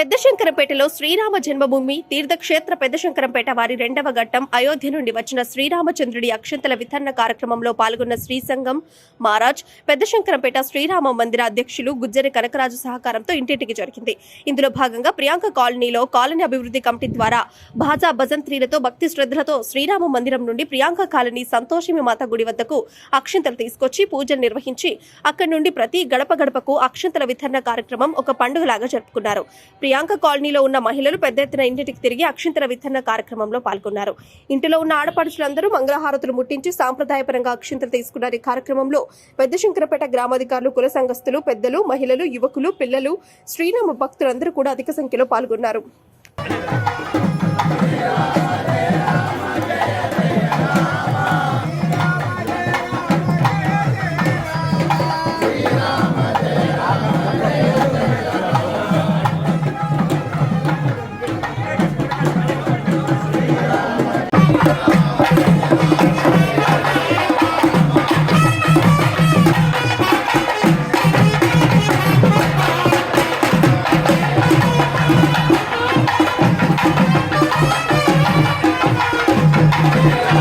పెద్దశంకరంపేటలో శ్రీరామ జన్మభూమి తీర్థక్షేత్ర పెద్దశంకరంపేట వారి రెండవ ఘట్టం అయోధ్య నుండి వచ్చిన శ్రీరామచంద్రుడి అక్షంతల వితరణ కార్యక్రమంలో పాల్గొన్న శ్రీ సంఘం మహారాజ్ పెద్దశంకరంపేట శ్రీరామ మందిర అధ్యక్షులు గుజ్జరి కనకరాజు సహకారంతో ఇంటింటికి జరిగింది. ఇందులో భాగంగా ప్రియాంక కాలనీలో కాలనీ అభివృద్ధి కమిటీ ద్వారా భాజా భజంత్రీలతో భక్తి శ్రద్ధలతో శ్రీరామ మందిరం నుండి ప్రియాంక కాలనీ సంతోషమి మాత గుడి వద్దకు అక్షంతలు తీసుకొచ్చి పూజలు నిర్వహించి అక్కడి నుండి ప్రతి గడప గడపకు అక్షంతల వితరణ కార్యక్రమం ఒక పండుగలాగా జరుపుకున్నారు. ప్రియాంక కాలనీలో ఉన్న మహిళలు పెద్ద ఎత్తున ఇంటికి తిరిగి అక్షింతర విత్తన కార్యక్రమంలో పాల్గొన్నారు. ఇంటిలో ఉన్న ఆడపడుచులందరూ మంగళహారతులు ముట్టించి సాంప్రదాయపరంగా అక్షింతర తీసుకున్నారు. ఈ కార్యక్రమంలో పెద్ద శంకరపేట గ్రామాధికారులు కుల సంఘస్థులు పెద్దలు మహిళలు యువకులు పిల్లలు శ్రీనామ భక్తులందరూ కూడా అధిక సంఖ్యలో పాల్గొన్నారు. Yeah.